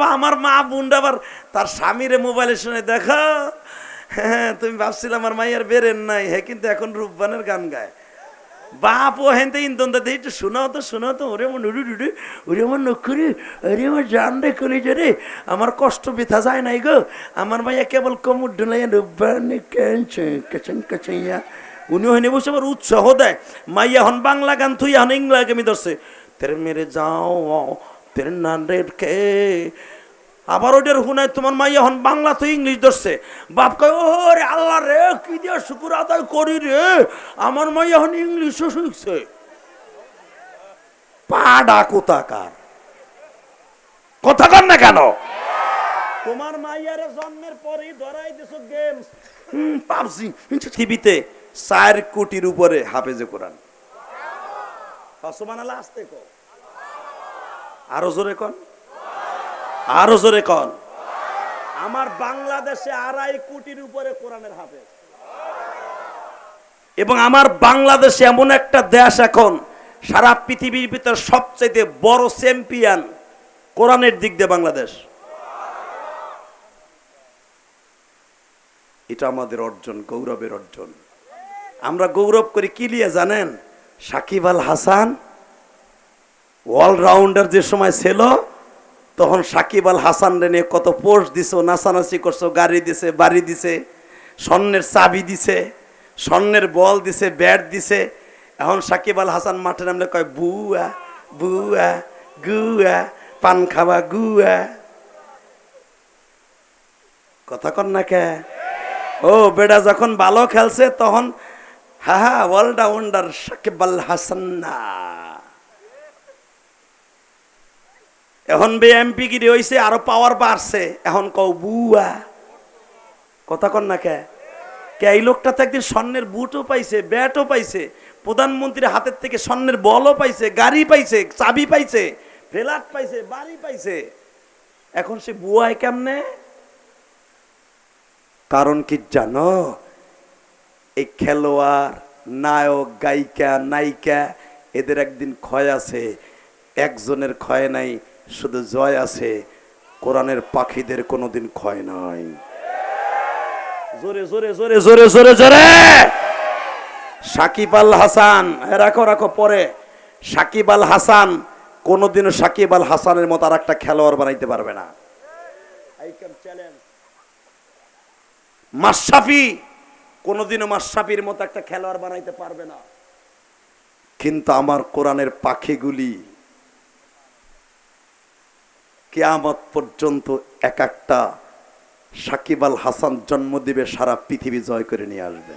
বাবা, আমার মা বুনটা আবার তার স্বামীরে মোবাইলে শুনে, দেখো হ্যাঁ তুমি ভাবছিলে আমার মাইয়ার বেরেন নাই হ্যাঁ কিন্তু এখন রূপবানের গান গায়। বাপ, ও হেনতে ইন্দন দাদা একটু শোনাও তো শোনাও তো, ওরে আমার নুরু নুরু ওরে আমার নক্ষরি ওরে আমার জান রে কলি রে, আমার কষ্ট বৃথা যায় নাই গো, আমার মাইয়া কেবল কমুর ডুলাইয়া রূপবানে কেছে কেছেন, কেছেইয়া। উনি হইনে বসে আবার উৎসাহ দেয়, মাইয়া হন বাংলা গান তুই হন ইংলা গেমি ধরছে। তেরে মেরে যাও কে আবার ওটার হুনায় তোমার মাইয়া হন, বাংলা তো ইংলিশ ধরছে। বাপ কয় ও রে আল্লাহ রে, কি দিয়ে শুকুর আদায় করি রে? আমার মাইয়া হন ইংলিশও শিখছে। পাডা কোথাকার? কথা কর না কেন? তোমার মাইয়ারে জন্মের পরেই ধরাই দিছো গেমস পাবজি টিভিতে চার কোটির উপরে হাফেজে কোরআন। সুবহানাল্লাহ, আসতে কো আরও জোরে কন। আরও জোরে কন। আমার বাংলাদেশে আড়াই কোটির উপরে কোরআনের হাফেজ। এবং আমার বাংলাদেশে এমন একটা দেশ এখন সারা পৃথিবীর ভিতর সবচেয়ে বড় চ্যাম্পিয়ন কোরআনের দিক দিয়ে বাংলাদেশ। এটা আমাদের অর্জন গৌরবের অর্জন। আমরা গৌরব করি কি লিয়ে জানেন? সাকিব আল হাসান অলরাউন্ডার যে সময় ছিল, তখন সাকিব আল হাসান রে নিয়ে কত পোস্ট দিছো, নাচানাচি করছ, গাড়ি দিছে, বাড়ি দিছে, স্বর্ণের চাবি দিছে, স্বর্ণের বল দিছে, ব্যাট দিছে। এখন সাকিব আল হাসান মাঠে নামলে কয়, বুয়া বুয়া, গুয়া, পান খাওয়া, গুয়া। কথা কর না কে? ও বেটা, যখন ভালো খেলছে, তখন, হা হা অলরাউন্ডার সাকিব আল হাসান না। এখন বে এমপি গিরি হইছে, আরও পাওয়ার বাড়ছে। এখন কও, বুয়া। কথা কন না কে? কে, এই লোকটা তো একদিন স্বর্ণের বুটও পাইছে, ব্যাটও পাইছে, প্রধানমন্ত্রীর হাতের থেকে স্বর্ণের বলও পাইছে, গাড়ি পাইছে, চাবি পাইছে, ফ্ল্যাট পাইছে, বাড়ি পাইছে। এখন সে বুয়ায় কেমনে? কারণ কি জানো? এই খেলোয়াড়, নায়ক, গায়িকা, নায়িকা, এদের একদিন ক্ষয় আছে, একজনের ক্ষয় নাই শুধু জয় আছে, কোরআনের পাখিদের কোনোদিন ক্ষয় নাই। জোরে জোরে জোরে জোরে জোরে জোরে! সাকিব আল হাসান রাখো রাখো, পরে। সাকিব আল হাসান কোনোদিনও সাকিব আল হাসানের মতো আর একটা খেলোয়াড় বানাইতে পারবে না। মাশরাফি, কোনোদিনও মাশরাফির মতো একটা খেলোয়াড় বানাইতে পারবে না। কিন্তু আমার কোরআনের পাখিগুলি কেয়ামত পর্যন্ত এক একটা সাকিব আল হাসান জন্ম দিবে, সারা পৃথিবী জয় করে নিয়ে আসবে।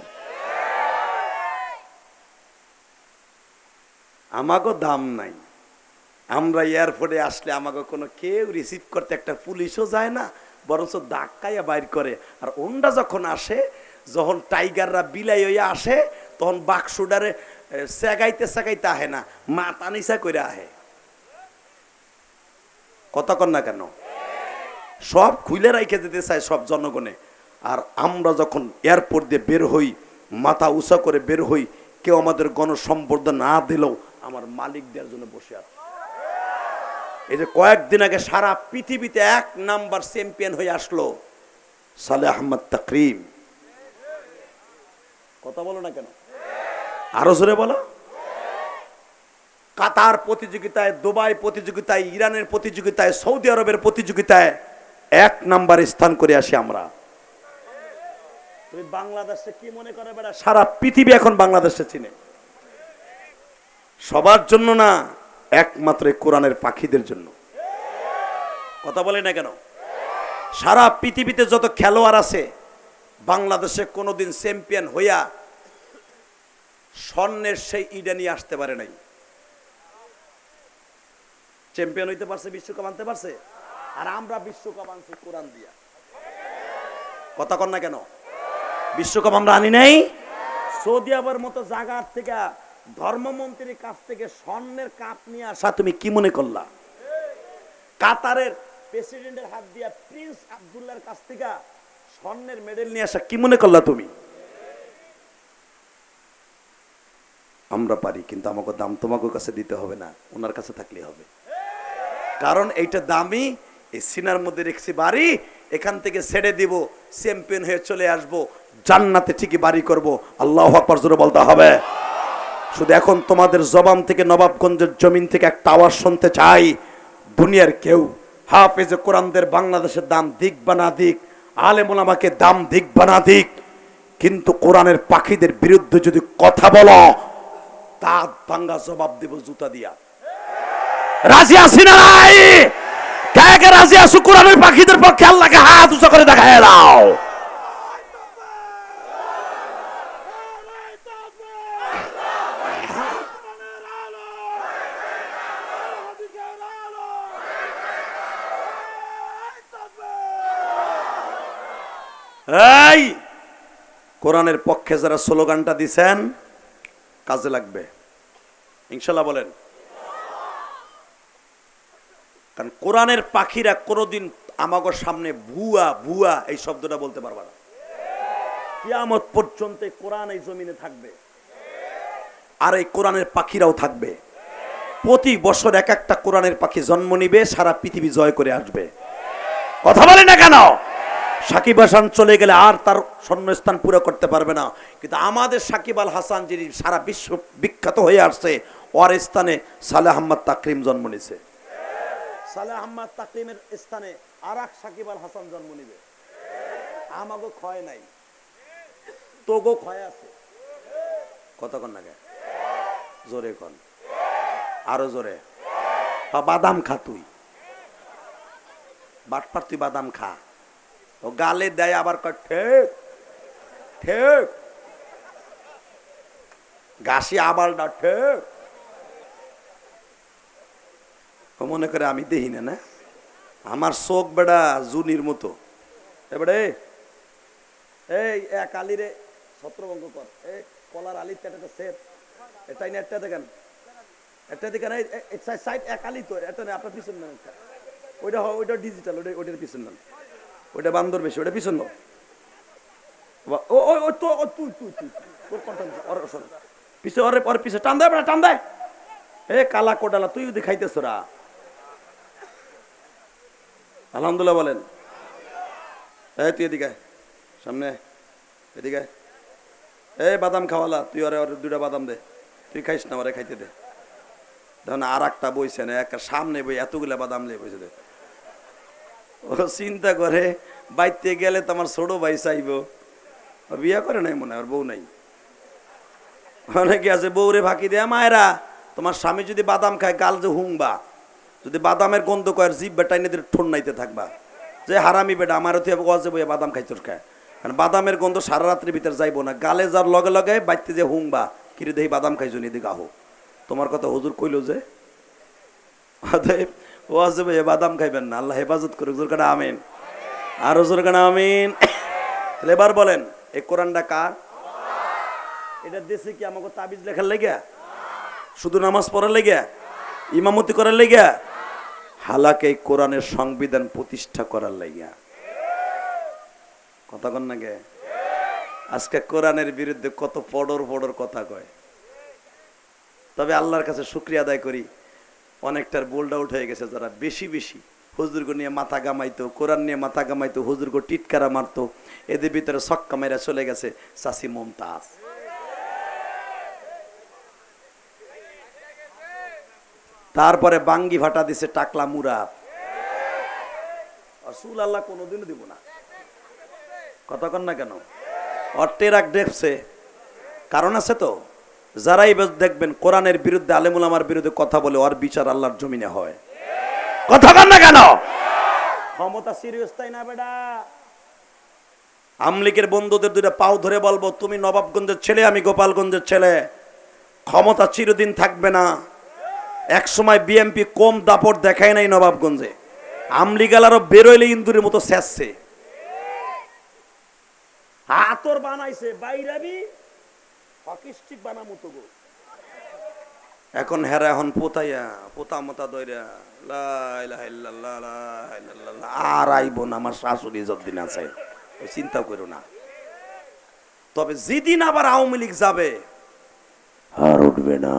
আমাগো দাম নাই। আমরা এয়ারপোর্টে আসলে আমাকে কোনো কেউ রিসিভ করতে, একটা পুলিশও যায় না, বরঞ্চ ধাক্কাইয়া বাইর করে। আর ওনটা যখন আসে, যখন টাইগাররা বিলাই হইয়া আসে, তখন বাক্সুডারে সেগাইতে সেগাইতে আহে না, মাথা নিচা করে আহে। কথা কন না কেন? সব খুলে রাইখে দিতে চায় সব জনগণে। আর আমরা যখন এয়ারপোর্ট দিয়ে বের হই, মাথা উঁচা করে বের হই, কেউ আমাদের গণসম্বর্ধনা না দিলেও আমার মালিক দেওয়ার জন্য বসে আছে। এই যে কয়েকদিন আগে সারা পৃথিবীতে এক নাম্বার চ্যাম্পিয়ন হয়ে আসলো সালে আহমদ তাকরিম। কথা বলো না কেন? আরও জোরে বলো। কাতার প্রতিযোগিতায়, দুবাই প্রতিযোগিতায়, ইরানের প্রতিযোগিতায়, সৌদি আরবের প্রতিযোগিতায় এক নাম্বার স্থান করে আসি আমরা। তুমি বাংলাদেশে কি মনে করে বেড়া? সারা পৃথিবী এখন বাংলাদেশে চিনে। সবার জন্য না, একমাত্র কোরআনের পাখিদের জন্য। কথা বলে না কেন? সারা পৃথিবীতে যত খেলোয়াড় আছে, বাংলাদেশে কোনোদিন চ্যাম্পিয়ন হইয়া স্বর্ণের সেই ইডা নিয়ে আসতে পারে নাই। চ্যাম্পিয়ন হইতে পারছে, বিশ্বকাপ আনতে পারছে? আর আমরা বিশ্বকাপ আনছি কোরআন দিয়া। কথা কর না কেন? বিশ্বকাপ আমরা আনি নাই। সৌদি আরবের মতো জায়গার থেকে ধর্মমন্ত্রীর কাছ থেকে স্বর্ণের কাপ নিয়ে আসা তুমি কি মনে করলা? কাতারের প্রেসিডেন্টের হাত দিয়া প্রিন্স আব্দুল্লাহর কাছ থেকে স্বর্ণের মেডেল নিয়ে আসা কি মনে করলা তুমি? আমরা পারি, কিন্তু আমাকে দাম তোমাকে কাছে দিতে হবে না, ওনার কাছে থাকলে হবে। কারণ এইটা দামি, এই সিনার মধ্যে রেখেছি বাড়ি, এখান থেকে ছেড়ে দিব চ্যাম্পিয়ন হয়ে চলে আসব, জান্নাতে ঠিকই বাড়ি করব। আল্লাহ আকবার জোরে বলতে হবে। শুধু এখন তোমাদের জবান থেকে নবাবগঞ্জের জমিন থেকে একটা আওয়াজ শুনতে চাই, দুনিয়ার কেউ। হাফেজে কোরআনদের বাংলাদেশের দাম দিক বা না দিক আলেমুল আমাকে দাম দিক বা না দিক, কিন্তু কোরআনের পাখিদের বিরুদ্ধে যদি কথা বলো, দাঁত ভাঙ্গা জবাব দেব জুতা দিয়া। রাজি আছি না নাই? কে রাজি আছো? কোরআনের পাখিদের পক্ষে আল্লাহকে হাত উঁচা করে দেখায় দাও। এই, কোরআনের পক্ষে যারা স্লোগানটা দিছেন, কাজে লাগবে। ইনশাল্লাহ বলেন। কারণ কোরআনের পাখিরা কোনোদিন আমাগো সামনে ভুয়া ভুয়া এই শব্দটা বলতে পারবে না। কিয়ামত পর্যন্ত কোরআন এই জমিনে থাকবে। আর এই কোরআনের পাখিরাও থাকবে। প্রতি বছর এক একটা কোরআনের পাখি জন্ম নিবে, সারা পৃথিবী জয় করে আসবে। কথা বলে না কেন? সাকিব হাসান চলে গেলে আর তার স্বর্ণস্থান পুরো করতে পারবে না। কিন্তু আমাদের সাকিব আল হাসান যিনি সারা বিশ্ব বিখ্যাত হয়ে আসছে, ওর স্থানে সালে আহমদ তাকরিম জন্ম নিছে। সালে আহমদ তাকরিমের স্থানে আর এক সাকিব আল হাসান জন্ম নিবে। আমাগো ক্ষয় নাই। তোগো ক্ষয় আছে। কতক্ষণ লাগে? জোরে কন। আরও জোরে। বাদাম খা তুই। বাটপার তুই বাদাম খা। ও গালে দেয় আবার কয়, ঠিক ঠিক। গাছি আবার না ঠিক। ও মনে করে আমি দেখি না না? আমার চোখ বেড়া জুনির মতো। এবারে, এই এক আলিরে ছত্রভঙ্গ কর। এই কলার আলির একটা সেট এটাই না, একটা দেখেন। একটা দেখেন, এই সাইড এক আলি তো, এটা না, আপনার পিছন নেন ওইটা ওইটা ডিজিটাল ওইটা, ওইটার পিছন নেন ওইটা বান্দর বেশি, ওইটা পিছন নাও ও ও তো, ও, তুই তুই তুই তোর কথা ওর পিছে, ওরে পিছে, টান দেয় টান দেয় এ, কালা কোডালা তুই যদি খাইতেছ রা। আলহামদুলিল্লাহ বলেন। এই, তুই এদিকে। সামনে। এদিকে। এই, বাদাম খাওয়ালা। তুই ওরে ওরে দুটা বাদাম দে। তুই খাইস না, ওরে খাইতে দে। দেখুন আর একটা বইছে না, একটা সামনে বই, এতগুলা বাদাম লিয়ে বইছে দে। ও চিন্তা করে, বাইতে গেলে তো আমার ছোট ভাই চাইব। বিয়া করে নাই মনে হয় বউ নাই। অনেকে আছে, বউরে ফাঁকি দেয়া, মায়েরা, তোমার স্বামী যদি বাদাম খায়, গাল যে হুংবা। যদি বাদামের গন্ধ কয় জিভ বেটাই নেদের ঠোন নাইতে থাকবা। যে হারামি বেটা, আমারও তুই গজে বইয়া বাদাম খাইছর খায় কারণ বাদামের গন্ধ সারা রাত্রির ভিতরে যাইবো না। গালে যার লগে লগে বাইতে যে হুংবা, কিরে দেহি বাদাম খাইছো নিদি আহো। তোমার কথা হুজুর কইলো যে, অতএব ও আছে ভাই বাদাম খাইবেন না। আল্লাহ হেফাজত করুক। জোর কাটা আমিন। আর জোর কাটা আমিন। তাহলে এবার বলেন, এই কোরআনটা কার? এটা দেশে কি আমাকে তাবিজ লেখার লেগে শুধু নামাজ পড়ার লেগে ইমামতি করার লেগে হালাকে এই কোরআনের সংবিধান প্রতিষ্ঠা করার লেগে কথা কন না আজকে কোরআনের বিরুদ্ধে কত পডর পডর কথা কয়। তবে আল্লাহর কাছে শুক্রিয়া আদায় করি, অনেকটার বোল্ড আউট হয়ে গেছে যারা। বেশি বেশি হুজুরগো নিয়ে মাথা গামাইতো কোরআন নিয়ে মাথা গামাইতো হুজুরগো টিটকারা মারতো, এদের ভিতরে সক্কা মেরা চলে গেছে চাষি মমতাজ। তারপরে বাঙ্গি ভাটা দিছে টাকলা মুরা রসুল আল্লাহ কোনোদিনও দিব না। কতক্ষণ না কেন? অটেরাক দেখছে কারণ আছে তো, যারাই দেখবেন কোরআনের বিরুদ্ধে, আলেমুল আমার বিরুদ্ধে কথা বলে, ওর বিচার আল্লাহর জমিনে হয়। কথা না কেন? ক্ষমতা সিরিয়াস তাই না বেটা? আমলিকের বন্ধুদের দুইটা পাও ধরে বলব, তুমি নবাবগঞ্জের ছেলে, আমি গোপালগঞ্জের ছেলে। ক্ষমতা চিরদিন থাকবে না। এক সময় বিএমপি কম দাপট দেখায় নাই নবাবগঞ্জে। আমলিগালারও বেরোইলে ইন্দুরের মতো শেষছে হাতর বানাইছে, বাইরাবি হকিস্টিক বানামো তো গো। এখন হেরা এখন পোতাইয়া, পোতা মতা দইরা। আর আইব না আমার শাশুড়ি যতদিন আছে। চিন্তা করো না। তবে যেদিন আবার আওয়ামী লীগ যাবে, আর উঠবে না।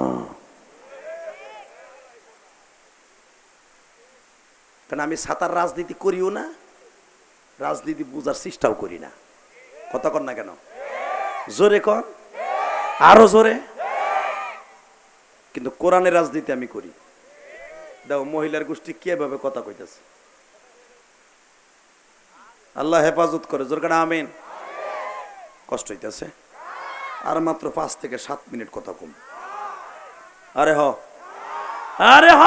কারণ আমি সাঁতার রাজনীতি করিও না, রাজনীতি বোঝার চেষ্টাও করি না। কথা কর না কেন? জোরে কর আরও জোরে? কিন্তু কোরআনের রাজনীতি আমি করি। দেখো মহিলার গোষ্ঠী কীভাবে কথা কইতেছে? আল্লাহ হেফাজত করে, জোর কাটা আমিন। কষ্ট হইতেছে। আর মাত্র পাঁচ থেকে সাত মিনিট কথা কম। আরে হ। আরে হ!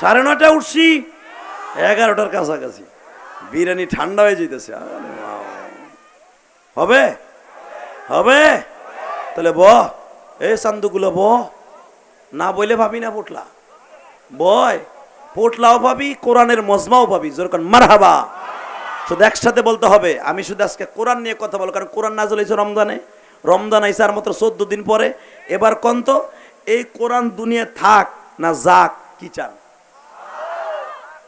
সাড়ে নটা উঠছি। এগারোটার কাছাকাছি। বিরিয়ানি ঠান্ডা হয়ে যেতেছে হবে? হবে? তাহলে ব। এই চান্দুগুলো ব। না বইলে ভাবি না পোটলা বয় পোটলাও ভাবি, কোরআনের মজমাও ভাবি। যেরকম মারহাবা। শুধু একসাথে বলতে হবে। আমি শুধু আজকে কোরআন নিয়ে কথা বলব। কারণ কোরআন নাজল হয়েছে রমজানে। রমজান আইসে আর মাত্র চোদ্দ দিন পরে। এবার কন্ত এই কোরআন দুনিয়া থাক না যাক, কি চান?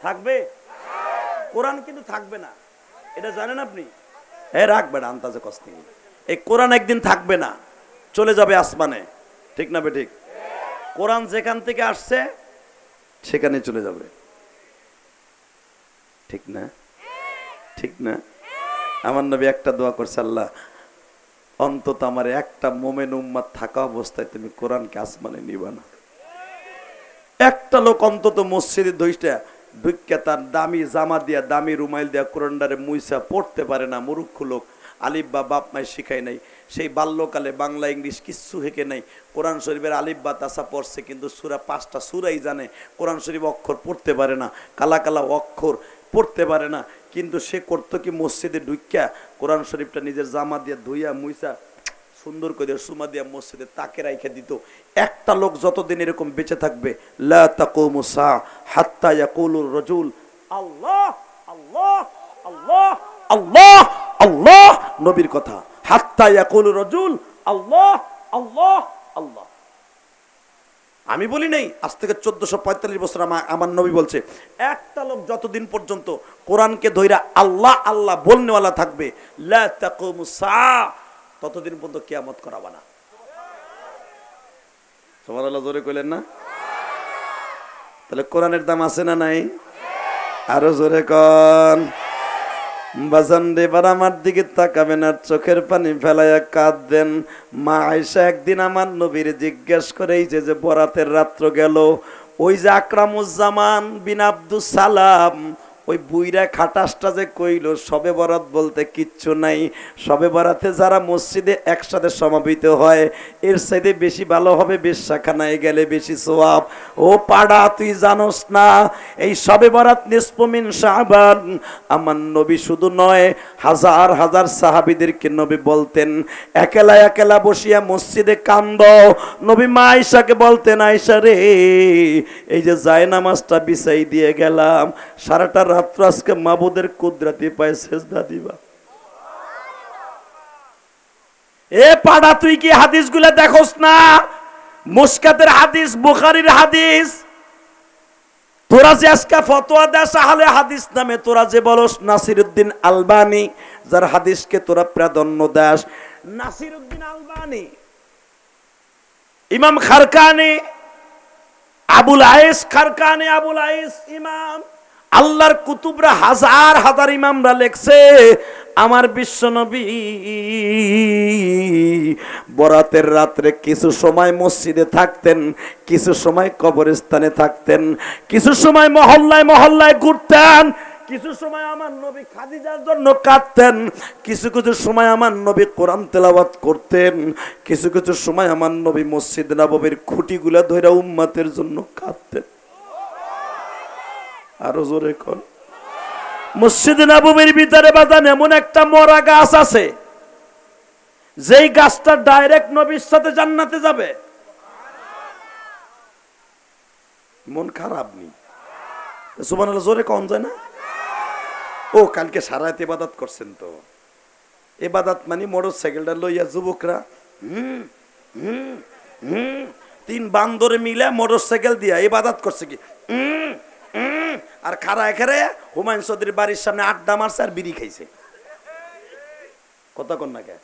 থাকবে? কোরআন কিন্তু থাকবে না। এটা জানেন আপনি? হ্যাঁ রাখবে না আন্তাজে কষ্ট এই কোরআন একদিন থাকবে না, চলে যাবে আসমানে। ঠিক না বে ঠিক কোরআন যেখান থেকে আসছে, সেখানে চলে যাবে। ঠিক না? ঠিক না? আমার নবী একটা দোয়া করছে, আল্লাহ, অন্তত আমার একটা মোমেন উম্মাদ থাকা অবস্থায় তুমি কোরআনকে আসমানে নিবা না। একটা লোক অন্তত মসজিদে দইটা ঢুকিয়া তার দামি জামা দিয়া, দামি রুমাইল দিয়া কোরআনডারে মুইসা পড়তে পারে না মুরুক্ষ লোক। আলিফ বা বাপ মায় শিখায় নাই। সেই বাল্যকালে বাংলা, ইংলিশ কিচ্ছু হেঁকে নাই। কোরআন শরীফের আলিফ বা তাসা পড়ছে, কিন্তু সুরা পাঁচটা সুরাই জানে। কোরআন শরীফ অক্ষর পড়তে পারে না, কালা কালা অক্ষর পড়তে পারে না। কিন্তু সে করতো কি মসজিদে ঢুকিয়া কোরআন শরীফটা নিজের জামা দিয়ে ধুইয়া মুইসা সুন্দর করে সুমা দিয়া মসজিদে তাকে রাইখে দিত। একটা লোক যতদিন এরকম বেঁচে থাকবে আল্লাহ নবীর কথা। হাত্তা ইয়াকুলুর রাজুল, আল্লাহ আল্লাহ আল্লাহ। আমি বলি নাই, আজ থেকে চোদ্দশো পঁয়তাল্লিশ বছর আমা- আমার নবী বলছে, একটা লোক যতদিন পর্যন্ত কোরআনকে ধইরা আল্লাহ আল্লাহ বলনেওয়ালা থাকবে, লা ততদিন পর্যন্ত কেয়ামত করাবা না। সবার আল্লাহ জোরে কইলেন না? তাহলে কোরআনের দাম আছে না নাই? আরও জোরে কন। বাজান এবার আমার দিকে তাকাবেন আর চোখের পানি ফেলাইয়া কাঁদবেন। মা আয়সা একদিন আমার নবীর জিজ্ঞেস করে, এই যে যে বরাতের রাত্র গেল, ওই যে আকরামুজ্জামান বিন আব্দুস সালাম ওই বুইরা খাটাসটা যে কইল, সবে বরাত বলতে কিচ্ছু নাই। সবে বরাতে যারা মসজিদে একসাথে সমাবেত হয়, এর সাইডে বেশি ভালো হবে বেশাখানায় গেলে বেশি সোয়াব। ও পাড়া, তুই জানোস না, এই সবে বরাত নিষ্পমিন শাহবান আমার নবী শুধু নয়, হাজার হাজার সাহাবিদেরকে নবী বলতেন, একেলা একেলা বসিয়া মসজিদে কান্দ। নবী মা আয়সাকে বলতেন আয়সা রে, এই যে জায় নামাজটা বিছাই দিয়ে গেলাম, সারাটা আজকে মাবুদের কুদরাতি দিবা। এ পাড়া, তুই কি হাদিসগুলা দেখোস না? হাদিস, বুখারির হাদিস। তোরা যে আজকে ফতোয়া দেশ হাদিস নামে তোরা যে বলস, নাসিরুদ্দিন আলবানি, যার হাদিসকে তোরা প্রাধান্য দাস। নাসিরুদ্দিন আলবানি, ইমাম খারকানি, আবুল আয়েস খারকানি, আবুল আয়েস ইমাম। আল্লাহর কুতুবরা হাজার হাজার ইমামরা লেখছে, আমার বিশ্ব নবী বরাতের রাত্রে কিছু সময় মসজিদে থাকতেন, কিছু সময় কবরস্থানে থাকতেন, কিছু সময় মহল্লায় মহল্লায় ঘুরতেন, কিছু সময় আমার নবী খাদিজার জন্য কাঁদতেন, কিছু কিছু সময় আমার নবী কোরআন তেলাওয়াত করতেন, কিছু কিছু সময় আমার নবী মসজিদ নববীর খুঁটিগুলা ধইরা উম্মাতের জন্য কাঁদতেন। আরও জোরে কর। মসজিদ নববীর ভিতরে বাজান এমন একটা মরা গাছ আছে যেই গাছটা ডাইরেক্ট নবীর সাথে জান্নাতে যাবে। মন খারাপ নেই সুবান জোরে কম যায় না? ও কালকে সারাত ইবাদত করছেন তো। এবাদাত মানে মোটর সাইকেলটা লইয়া যুবকরা হুম হুম হুম তিন বান্দরে মিলে মোটর সাইকেল দিয়া এবাদাত করছে কি? হুম আর খারা এখানে হুমায়ুন চৌধুরীর বাড়ির সামনে আড্ডা মারছে আর বিড়ি খাইছে। কন না কে?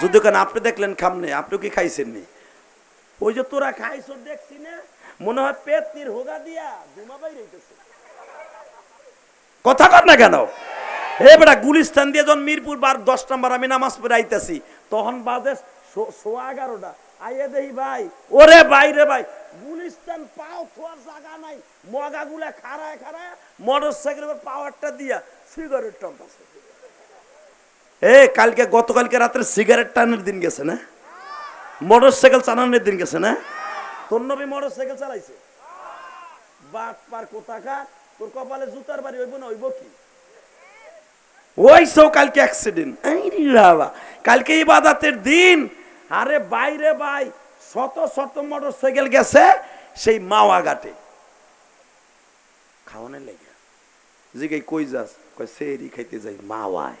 যদি কেন আপনি দেখলেন খামনে আপনি কি খাইছেন নি? ওই যে তোরা খাইছ দেখছি না, মনে হয় পেতনির হোগা দিয়া ঘুমা বাইরে হইতেছে কথা কর না কেন? এ বেটা গুলিস্তান দিয়ে যখন মিরপুর বার দশ নম্বর আমি নামাজ পড়ে আইতাছি, তখন বাজে সোয়া এগারোটা। আইয়ে দেহি ভাই। ওরে ভাই রে ভাই, গুলিস্তান পাও থোয়ার জায়গা নাই। মগা গুলা খাড়ায় খাড়ায় মোটর সাইকেলের পাওয়ারটা দিয়া সিগারেট টানতাছে। এ, কালকে, গতকালকে রাত্রে সিগারেট টানের দিন গেছে না? মোটর সাইকেল চালানোর দিন গেছে না? তোর নবী মোটর সাইকেল চালাইছে? বাট পার কোথাকা? তোর কপালে জুতার বাড়ি হইব না, হইব কি? ওই সো কালকে অ্যাক্সিডেন্ট কালকে ইবাদাতের দিন। আরে বাইরে ভাই, শত শত মোটর সাইকেল গেছে, সেই মাওয়া ঘাটে। খাওয়ানোর লেগে। জিগে কই যাস? কই সেরি খাইতে যাই, মাওয়ায়।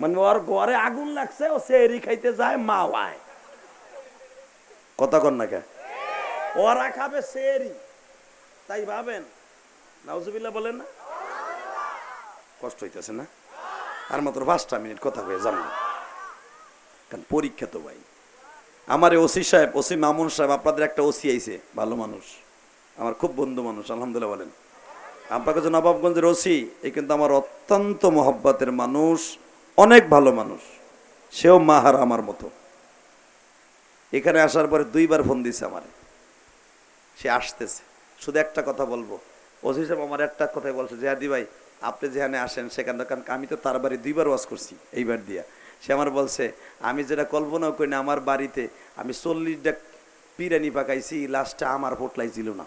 মানে ওর ঘরে আগুন লাগছে, ও সেরি খাইতে যায়, মাওয়ায়। কথা কর না কে? ওরা খাবে সেরি তাই ভাবেন? নাউজুবিল্লাহ বলেন না? কষ্ট হইতেছে না? আর মাত্র পাঁচটা মিনিট কথা হয়ে যান কারণ পরীক্ষা তো ভাই। আমার ওসি সাহেব, ওসি মামুন সাহেব, আপনাদের একটা ওসি আইছে, ভালো মানুষ। আমার খুব বন্ধু মানুষ, আলহামদুলিল্লাহ বলেন। আপনার কাছে নবাবগঞ্জের ওসি এই কিন্তু আমার অত্যন্ত মহব্বতের মানুষ, অনেক ভালো মানুষ। সেও মাহার আমার মতো। এখানে আসার পরে দুইবার ফোন দিছে আমার। সে আসতেছে। শুধু একটা কথা বলব। ওসি সাহেব আমার একটা কথাই বলছে, জেহাদি ভাই, আপনি যেখানে আসেন, সেখানে কারণ আমি তো তার বাড়ি দুইবার ওয়াজ করছি, এইবার দিয়া। সে আমার বলছে, আমি যেটা কল্পনাও করি না, আমার বাড়িতে আমি চল্লিশটা বিরিয়ানি পাকাইছি লাস্টে আমার পোটলাই ছিল না।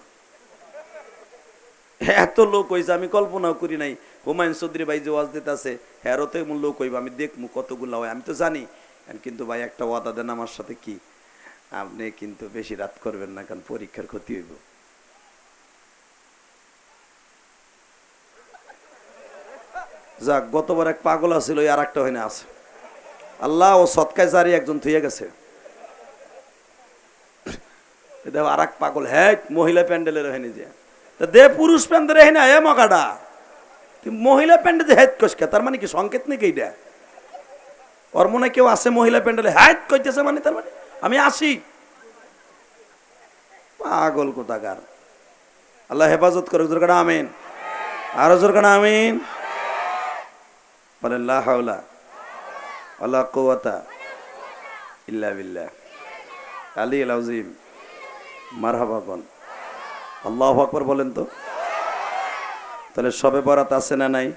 এত লোক হয়েছে আমি কল্পনাও করি নাই। হুমায়ুন চৌধুরী ভাই যে ওয়াজ দিতে আছে হ্যারোতে মূল লোক হইব, আমি দেখব কতগুলো হয়। আমি তো জানি কিন্তু ভাই, একটা ওয়াদা দেন আমার সাথে কি? আপনি কিন্তু বেশি রাত করবেন না, কারণ পরীক্ষার ক্ষতি হইব। যাক, গতবার এক পাগল আছিল আর একটা হইনে আছে। আল্লাহ ও সৎকায় জারি একজন থুয়ে গেছে। আর এক পাগল হ্যাঁ মহিলা প্যান্ডেলের হয়নি যে। তা দে পুরুষ প্যান্ডেল হ্যাঁ না, এ মকাটা তুই মহিলা প্যান্ডেল যে হ্যাঁ কসকে তার মানে কি সংকেত নাকি এইটা ওর মনে কেউ আছে মহিলা প্যান্ডেলে? হ্যাঁ কইতেছে মানে তার মানে? আমি আসি। পাগল কোথাকার। আল্লাহ হেফাজত করে জোর কাটা আমিন। আরও জোর কাটা আমিন। বলেন লা হাওলা। ওয়ালা কুওয়াতা ইল্লা বিল্লাহ আলী আল আজিম মারহাবা কোন আল্লাহু আকবার বলেন তো? তাহলে সবে বরাত আছে না নাই?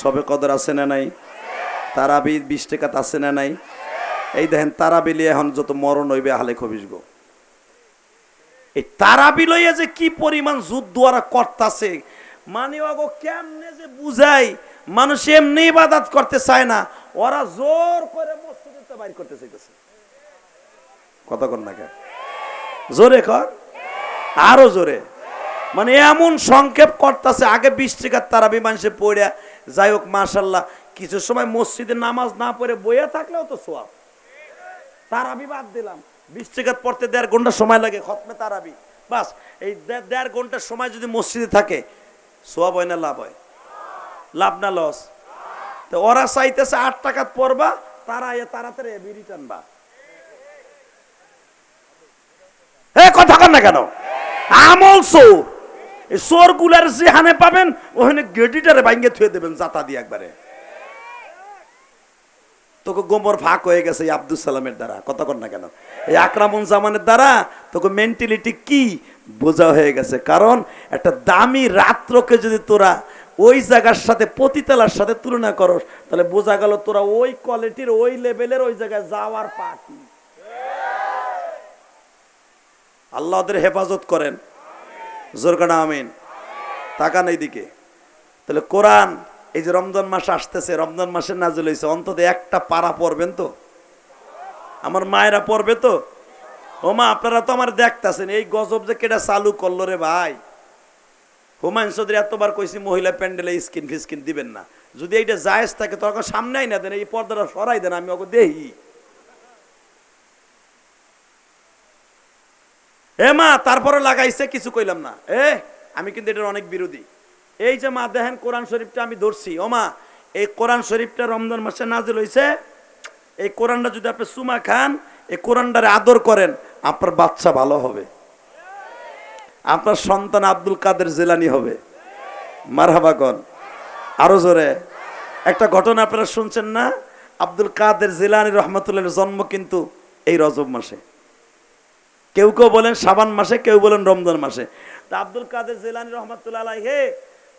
সবে কদর আছে না নাই? তারাবি বিশ টাকাত আছে না নাই? এই দেখেন, তারাবি লিয়ে এখন যত মরণ হইবে হালে খবিস গো। এই তারাবি লইয়া যে কি পরিমাণ যুদ্ধ ওরা করতাছে? মানে ওগো কেমনে যে বুঝাই? মানুষ এমনি ইবাদত করতে চায় না। ওরা জোর করে মসজিদে বাইর করতে চাইতেছে। কথা কর না কেন? জোরে কর। আরও জোরে। মানে এমন সংক্ষেপ করতেছে, আগে বিশ টাকার তারাবি মানুষে পড়ে, যাই হোক, মাশাল্লাহ, কিছু সময় মসজিদে নামাজ না পড়ে বইয়া থাকলেও তো সোয়াব। তারাবি বাদ দিলাম। বিশ টাকার পড়তে দেড় ঘণ্টা সময় লাগে খতমে তারাবি। বাস, এই দেড় ঘণ্টার সময় যদি মসজিদে থাকে, সোয়াব হয় না, লাভ হয়? লাভ না, লস? ওরা চাইতেছে আট টাকা পড়বা, তারা তাড়াতাড়ি বিড়ি টানবা। এ কথা কন না কেন? আমল চোর। চোরগুলার যেখানে পাবেন, ওখানে গেটিটারে ভাঙ্গে থুয়ে দেবেন জাতা দিয়ে একবারে। তোকে গোমর ফাঁক হয়ে গেছে এই আব্দুল সালামের দ্বারা কর না কেন? এই আকরামুন জামানের দ্বারা তোকে মেন্টালিটি কি বোঝা হয়ে গেছে। কারণ একটা দামি রাত্রকে যদি তোরা ওই জায়গার সাথে পতিতালার সাথে তুলনা করস, তাহলে বোঝা গেল তোরা ওই কোয়ালিটির ওই লেভেলের ওই জায়গায় যাওয়ার পার্টি আল্লাহ ওদের হেফাজত করেন। জোরকানা আমিন। তাকান এইদিকে। তাহলে কোরআন, এই যে রমজান মাস আসতেছে, রমজান মাসে নাজল হয়েছে অন্তত একটা পারা পড়বেন তো? আমার মায়েরা পড়বে তো? ও মা আপনারা তো আমার দেখতেছেন, এই গজব যে কেটা চালু করল রে ভাই? হুমায়ুন চৌধুরী এতবার কইছি, মহিলা প্যান্ডেলে স্কিন ফিস্কিন দিবেন না। যদি এইটা জায়েজ থাকে, তো ওকে সামনেই না দেন, এই পর্দাটা সরাই দেন, আমি ওকে দেখি এ মা, তারপরে লাগাইছে, কিছু কইলাম না। এ, আমি কিন্তু এটার অনেক বিরোধী। এই যে মা, দেখেন কোরআন শরীফটা আমি ধরছি। ও মা, এই কোরআন শরীফটা রমজান মাসে নাজিল হয়েছে এই কোরআনটা যদি আপনি সুমা খান, এই কোরআনটারে আদর করেন, আপনার বাচ্চা ভালো হবে। আপনার সন্তান আব্দুল কাদের জেলানি হবে। মারহাবা কন আরও জোরে। একটা ঘটনা আপনারা শুনছেন না? আব্দুল কাদের জিলানি রহমতুল্লাহ জন্ম কিন্তু এই রজব মাসে। কেউ কেউ বলেন সাবান মাসে, কেউ বলেন রমজান মাসে। তা আব্দুল কাদের জিলানি রহমতুল্লাহ হে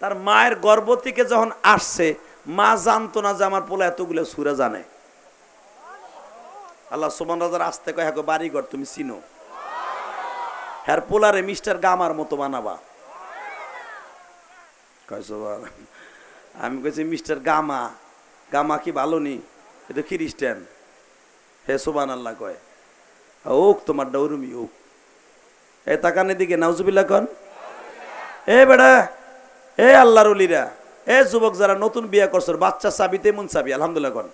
তার মায়ের গর্ভ থেকে যখন আসছে, মা জানতো না যে আমার পোলা এতগুলো সুরে জানে। আল্লাহ সোমান রাজার আসতে কয় হ্যাঁ বাড়ি ঘর তুমি চিনো। হ্যার পোলারে মিস্টার গামার মতো বানাবা। আমি কইছি, মিস্টার গামা গামা কি ভালো নি? এটা খ্রিস্টান। হে সোবান আল্লাহ কয় ওক তোমার ডৌরুমি ওক এ তাকানের দিকে নাউজুবিল্লা কন। এ বেড়া, এ আল্লাহর উলিরা এ যুবক যারা নতুন বিয়ে করছে বাচ্চা চাবি, তেমন চাবি, আলহামদুলিল্লাহ কন।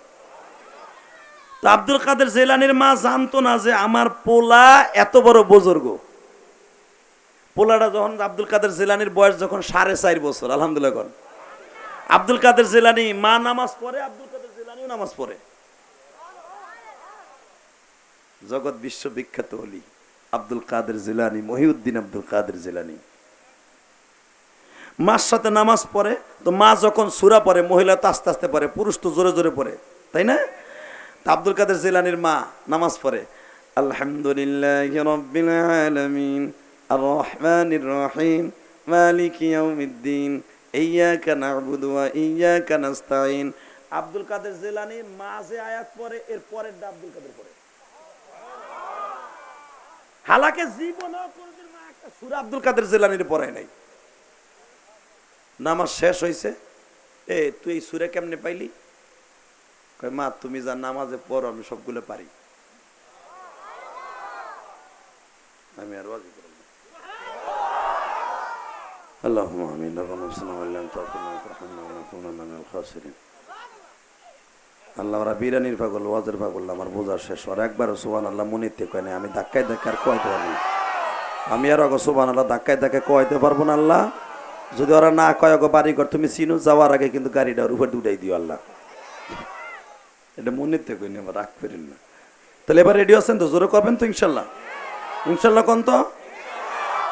তো আব্দুল কাদের জেলানির মা জানতো না যে আমার পোলা এত বড় বুজুর্গ। পোলাটা যখন আব্দুল কাদের জেলানির বয়স যখন সাড়ে চার বছর, আলহামদুলিল্লাহ কন। আব্দুল কাদের জেলানি, মা নামাজ পড়ে, আব্দুল কাদের জেলানিও নামাজ পড়ে। জগৎ বিশ্ব বিখ্যাত হলি আব্দুল কাদের জিলানি, মহিউদ্দিন আব্দুল কাদের জিলানি। মার সাথে নামাজ পড়ে, তো মা যখন সুরা পড়ে, মহিলা তো আস্তে আস্তে পড়ে, পুরুষ তো জোরে জোরে পড়ে, তাই না? তা আব্দুল কাদের জিলানির মা নামাজ পড়ে, আলহামদুলিল্লাহ আর রহমানির আব্দুল কাদের জিলানি মা যে আয়াত পড়ে, এর পরের আব্দুল কাদের পড়ে। হালাকে জীবনও কোনদিন আব্দুল কাদের জিলানির পড়ায় নাই। নামাজ শেষ হয়েছে এ, তুই এই সুরে কেমনে পাইলি? কয়, মা, তুমি যা নামাজে পড়ো, আমি সবগুলো পারি। আমি আর। اللهم امين ربنا صل وسلم توفيقنا وترحمنا ونكون من الخاسرين আল্লাহ ওরা বিরানির পাগল ওয়াজের পাগল আমার বোঝা শেষ আর একবার সুবান আল্লাহ মনিতে কয় না আমি ধাক্কায় ধাক্কা আর কয়তে পারবো না। আমি আর অগো সুবান আল্লাহ ধাক্কায় ধাক্কায় কয়তে পারবো না আল্লাহ যদি ওরা না কয় অগো বাড়ি ঘর তুমি চিনো যাওয়ার আগে কিন্তু গাড়িটা ওর উপর উঠাই দিও আল্লাহ এটা মনিতে কই না রাগ করেন না তাহলে এবার রেডি আছেন তো জোরে করবেন তো ইনশাল্লাহ ইনশাল্লাহ কোন তো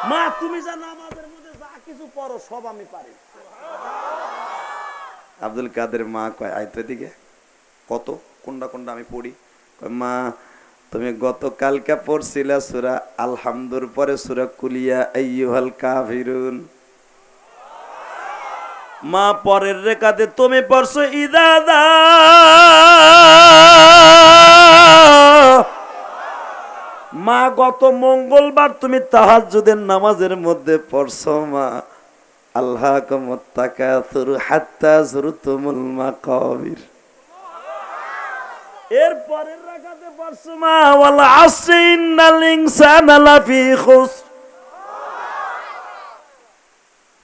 মা তুমি যা নামাজের মধ্যে যা কিছু পড়ো সব আমি পারি। আব্দুল কাদের মা কয় আইতো দিকে কত? কোনটা কোনটা আমি পড়ি। মা, তুমি গতকালকে পড়ছিলা সুরা আলহামদুর, পরে সুরা কুলিয়া কাফিরুন। মা, পরের রেখাতে তুমি পড়ছো ইদাদা মা, গত মঙ্গলবার তুমি তাহাজ্জুদের নামাজের মধ্যে পড়ছো, মা। আল্লাহ হাত্তা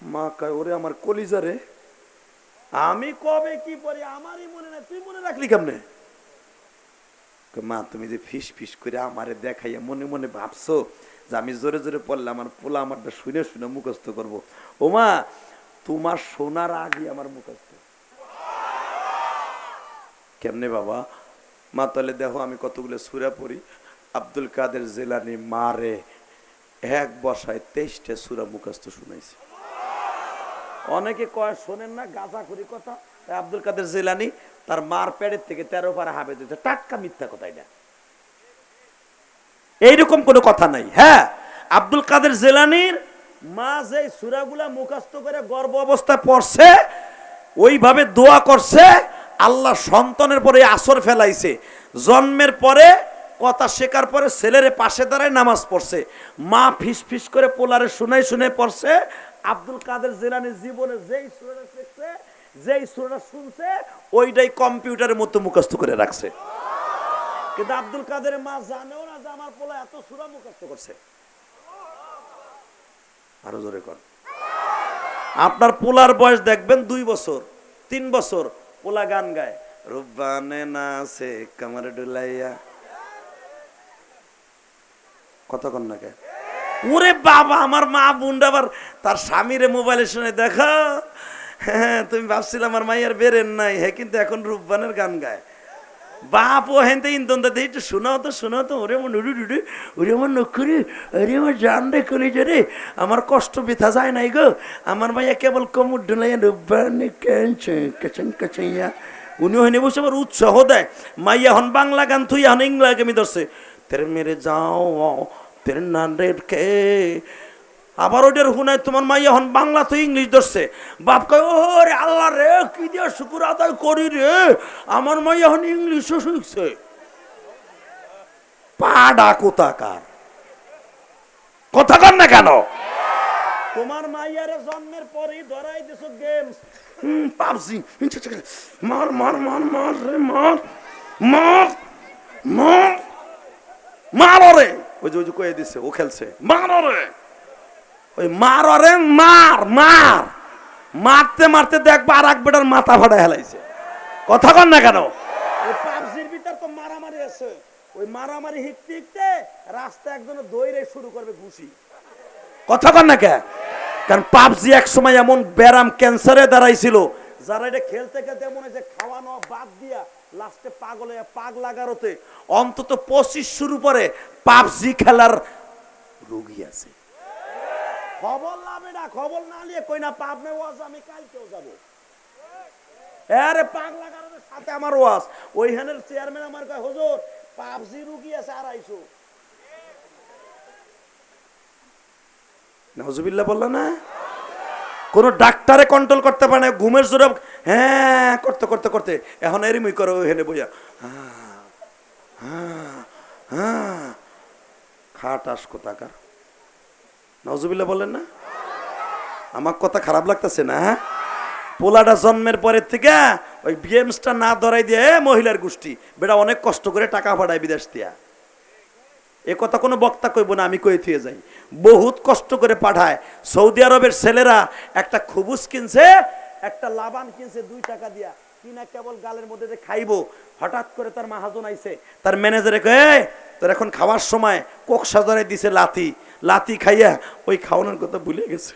মা, কয়, ওরে আমার কলিজা রে। আমি কবে কি পড়ি? আমারই মনে নাই। তুই মনে রাখলি কেমনে? মা, তুমি যে ফিস ফিস করে আমারে দেখাইয়া মনে মনে ভাবছ যে আমি জোরে জোরে পড়লে আমার পোলা আমারটা শুনে শুনে মুখস্থ করব। ও মা, তোমার শোনার আগে আমার মুখস্থ। কেমনে বাবা? মা, তাহলে দেখো আমি কতগুলো সুরা পড়ি। আব্দুল কাদের জেলানি মারে এক বসায় তেইশটা সুরা মুখস্থ শুনাইছে। অনেকে কয়, শোনেন না, গাঁজা করি কথা। আব্দুল কাদের জেলানি তার মার পেটের থেকে তেরো পারা হাবে দিতে টাটকা মিথ্যা কথা এটা। এইরকম কোনো কথা নাই। হ্যাঁ আব্দুল কাদের জেলানির মা যে সুরাগুলা মুখস্থ করে গর্ভ অবস্থায় পড়ছে, ওইভাবে দোয়া করছে, আল্লাহ সন্তানের পরে আসর ফেলাইছে। জন্মের পরে, কথা শেখার পরে ছেলের পাশে দাঁড়ায় নামাজ পড়ছে। মা ফিস ফিস করে পোলারে শুনাই শুনে পড়ছে। আব্দুল কাদের জেলানির জীবনে যেই সুরাটা শিখছে যেই সুরাটা শুনছে, ওইটাই কম্পিউটারের মতো মুখস্থ করে রাখছে। কিন্তু আব্দুল কাদের মা জানেও না যে আমার পোলা এত সুরা মুখস্থ করছে। আরও জোরে কর। আপনার পোলার বয়স দেখবেন দুই বছর, তিন বছর, পোলা গান গায়। রুব্বানে সে কামার ডুলাইয়া। কতক্ষণ না কে? ওরে বাবা, আমার মা বুন্ডা আবার তার স্বামীরে মোবাইলের শুনে দেখো। হ্যাঁ তুমি ভাবছিলে আমার মাইয়ার বেরেন নাই। হ্যাঁ কিন্তু এখন রূপবানের গান গায়। বাপ, ও হেনতে ইন্দন দাদি একটু শোনাও তো শোনাও তো। ওরে আমার নুরু নুরু ওরে আমার নখরে আরে আমার জান রে কলি রে। আমার কষ্ট বৃথা যায় নাই গো। আমার ভাইয়া কেবল কমুর ডুলাইয়া রুবানি কেছে কেছেন কেছেইয়া উনি হইনে বসে আবার উৎসাহ দেয়। মাইয়া হন বাংলা গান তুই হন ইংলা গেমি ধরছে। তেরে মেরে যাও, তেরে না কে আবার ওটার হুনায় তোমার মাইয়া হন, বাংলা তো ইংলিশ ধরছে। বাপ কয় ও রে আল্লাহ রে, কি দিয়ে শুকুর আদায় করি রে? আমার মাইয়া হন ইংলিশও শিখছে। পাডা কোথাকার কথা কর না কেন? তোমার মাইয়ারে জন্মের পরেই ধরাই দিছো গেমস পাবজি। মার মার মার মার রে, মার। মার মার। মার রে ওই যে ওই যে কয়ে দিছে, ও খেলছে। মার রে ওই মার রে মার মার। মারতে মারতে দেখবা আর এক বেটার মাথা ফাটা হেলাইছে। কথা কন না কেন? ওই পাবজির ভিতর তো মারামারি আছে। ওই মারামারি হিকতে হিকতে রাস্তা একজন দৌড়ে শুরু করবে ঘুষি। কথা কন না কে? কারণ পাবজি এক সময় এমন ব্যারাম ক্যান্সারে দাঁড়াইছিল। যারা এটা খেলতে খেলতে মনে যে খাওয়ানো বাদ দিয়া লাস্টে পাগল হয়ে পাগ লাগারোতে। অন্তত পঁচিশ শুরু পরে পাবজি খেলার রোগী আছে। খবর না বেটা খবর না নিয়ে কই না পাপ নেই ওয়াজ, আমি কালকেও যাব। আরে পাগ লাগানোর সাথে আমার ওয়াজ। ওইখানের চেয়ারম্যান আমার কয়, হুজুর, পাবজি রুগী আছে আড়াইশো। নজুবিল্লা বলল না? কোন ডাক্তারে কন্ট্রোল করতে পারে না, ঘুমের জোরে হ্যাঁ করতে করতে করতে। এখন এরমই করো হেনে বইয়া। হ্যাঁ হ্যাঁ হ্যাঁ। খাটাস কোথাকার? নজুবিল্লা বলেন না? আমার কথা খারাপ লাগতেছে না হ্যাঁ? পোলাটা জন্মের পরের থেকে ওই গেমসটা না ধরাই দিয়ে মহিলার গোষ্ঠী। বেটা, অনেক কষ্ট করে টাকা পাঠায় বিদেশ দিয়া। এ কথা কোনো বক্তা কইব না, আমি কই থুয়ে যাই। বহুত কষ্ট করে পাঠায়। সৌদি আরবের ছেলেরা একটা খুবুস কিনছে, একটা লাবান কিনছে দুই টাকা দিয়া। কিনা কেবল গালের মধ্যে যে খাইবো, হঠাৎ করে তার মাহাজন আইছে। তার ম্যানেজারে কয়ে তোর এখন খাওয়ার সময় কোক সাজারে দিছে লাতি লাতি খাইয়া ওই খাওয়ানোর কথা ভুলে গেছে।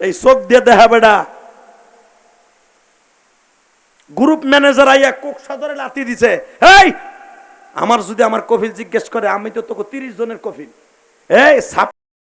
এই চোখ দিয়ে দেখা বেড়া গ্রুপ ম্যানেজার আইয়া কোক সাজারে লাতি দিছে। এই আমার যদি আমার কফিল জিজ্ঞেস করে, আমি তো তোকে তিরিশ জনের কফিল। এই সাপ